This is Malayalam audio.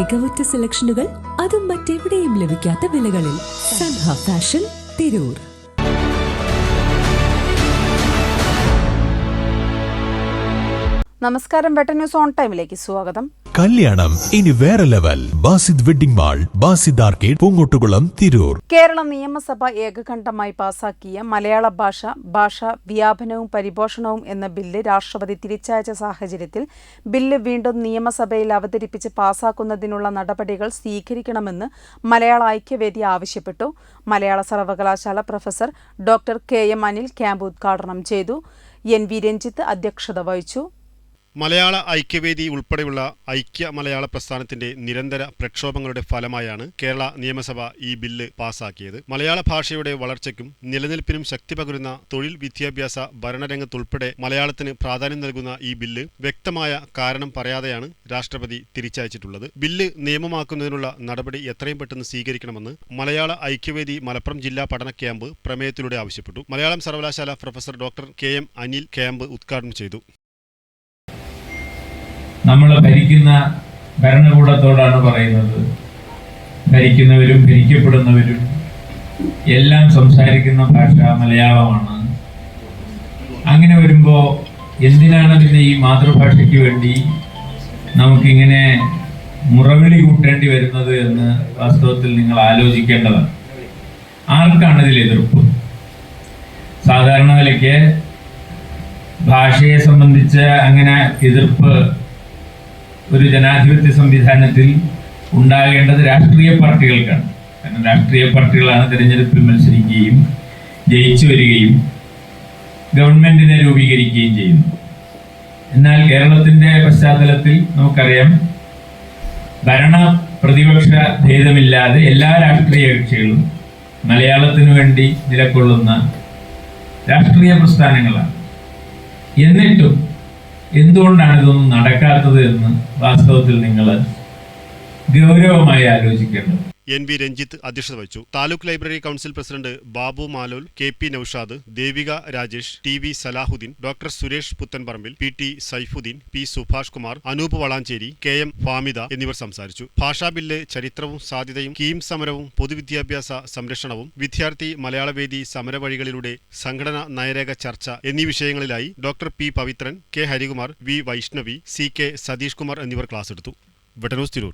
മികവുറ്റ സെലക്ഷനുകൾ അതും മറ്റെവിടെയും ലഭിക്കാത്ത വിലകളിൽ. സൻഹ ഫാഷൻ തിരൂർ നമസ്കാരം വെട്ട ന്യൂസ് ഓൺ ടൈമിലേക്ക് സ്വാഗതം. കല്യാണം ഇനി വേറെ level. Basid wedding mall Basid arcade Poongottukulam Tirur. Kerala നിയമസഭ ഏകകണ്ഠമായി പാസാക്കിയ മലയാള ഭാഷ ഭാഷ വ്യാപനവും പരിപോഷണവും എന്ന ബില്ല് രാഷ്ട്രപതി തിരിച്ചയച്ച സാഹചര്യത്തിൽ ബില്ല് വീണ്ടും നിയമസഭയിൽ അവതരിപ്പിച്ച് പാസാക്കുന്നതിനുള്ള നടപടികൾ സ്വീകരിക്കണമെന്ന് മലയാള ഐക്യവേദി ആവശ്യപ്പെട്ടു. മലയാള സർവകലാശാല professor doctor K M Anil camp ഉദ്ഘാടനം ചെയ്തു. എൻ വി രഞ്ജിത്ത് അധ്യക്ഷത വഹിച്ചു. മലയാള ഐക്യവേദി ഉൾപ്പെടെയുള്ള ഐക്യ മലയാള പ്രസ്ഥാനത്തിന്റെ നിരന്തര പ്രക്ഷോഭങ്ങളുടെ ഫലമായാണ് കേരള നിയമസഭ ഈ ബില്ല് പാസാക്കിയത്. മലയാള ഭാഷയുടെ വളർച്ചയ്ക്കും നിലനിൽപ്പിനും ശക്തി പകരുന്ന തൊഴിൽ വിദ്യാഭ്യാസ ഭരണരംഗത്തുൾപ്പെടെ മലയാളത്തിന് പ്രാധാന്യം നൽകുന്ന ഈ ബില്ല് വ്യക്തമായ കാരണം പറയാതെയാണ് രാഷ്ട്രപതി തിരിച്ചയച്ചിട്ടുള്ളത്. ബില്ല് നിയമമാക്കുന്നതിനുള്ള നടപടി എത്രയും പെട്ടെന്ന് സ്വീകരിക്കണമെന്ന് മലയാള ഐക്യവേദി മലപ്പുറം ജില്ലാ പഠന ക്യാമ്പ് പ്രമേയത്തിലൂടെ ആവശ്യപ്പെട്ടു. മലയാളം സർവകലാശാല professor doctor K M Anil camp ഉദ്ഘാടനം ചെയ്തു. നമ്മൾ ഭരിക്കുന്ന ഭരണകൂടത്തോടാണ് പറയുന്നത്. ഭരിക്കുന്നവരും ഭരിക്കപ്പെടുന്നവരും എല്ലാം സംസാരിക്കുന്ന ഭാഷ മലയാളമാണ്. അങ്ങനെ വരുമ്പോൾ എന്തിനാണ് പിന്നെ ഈ മാതൃഭാഷയ്ക്ക് വേണ്ടി നമുക്കിങ്ങനെ മുറവിളി കൂട്ടേണ്ടി വരുന്നത് എന്ന് വാസ്തവത്തിൽ നിങ്ങൾ ആലോചിക്കേണ്ടതാണ്. ആർക്കാണ് ഇതിൽ എതിർപ്പ്? സാധാരണ നിലയ്ക്ക് ഭാഷയെ സംബന്ധിച്ച് അങ്ങനെ എതിർപ്പ് ഒരു ജനാധിപത്യ സംവിധാനത്തിൽ ഉണ്ടാകേണ്ടത് രാഷ്ട്രീയ പാർട്ടികൾക്കാണ്. കാരണം രാഷ്ട്രീയ പാർട്ടികളാണ് തിരഞ്ഞെടുപ്പിൽ മത്സരിക്കുകയും ജയിച്ചു വരികയും ഗവൺമെന്റിനെ രൂപീകരിക്കുകയും ചെയ്യുന്നു എന്നാൽ കേരളത്തിന്റെ പശ്ചാത്തലത്തിൽ നമുക്കറിയാം ഭരണ പ്രതിപക്ഷ ഭേദമില്ലാതെ എല്ലാ രാഷ്ട്രീയ കക്ഷികളും മലയാളത്തിനു വേണ്ടി നിലകൊള്ളുന്ന രാഷ്ട്രീയ പ്രസ്ഥാനങ്ങളാണ്. എന്നിട്ടും എന്തുകൊണ്ടാണ് ഇതൊന്നും നടക്കാത്തത് എന്ന് വാസ്തവത്തിൽ നിങ്ങൾ ഗൗരവമായി ആലോചിക്കേണ്ടത് എൻ വി രഞ്ജിത്ത് അധ്യക്ഷത വഹിച്ചു. Taluk library council president Babu Malol K P Naushad Devika Rajesh T V Salahuddin doctor Suresh Puthanparambil P T Saifuddin P Subhash Kumar Anoop Valanchery K M Famida എന്നിവർ സംസാരിച്ചു. ഭാഷാ ബില്ല് ചരിത്രവും സാധ്യതയും കീം സമരവും പൊതുവിദ്യാഭ്യാസ സംരക്ഷണവും വിദ്യാർത്ഥി മലയാളവേദി സമരവഴികളിലൂടെ സംഘടന നയരേഖ ചർച്ച എന്നീ വിഷയങ്ങളിലായി doctor P Pavithran K Harikumar V Vaishnavi C K Satheesh Kumar എന്നിവർ ക്ലാസ് എടുത്തു. വെട്ടനൂസ് തിരൂർ.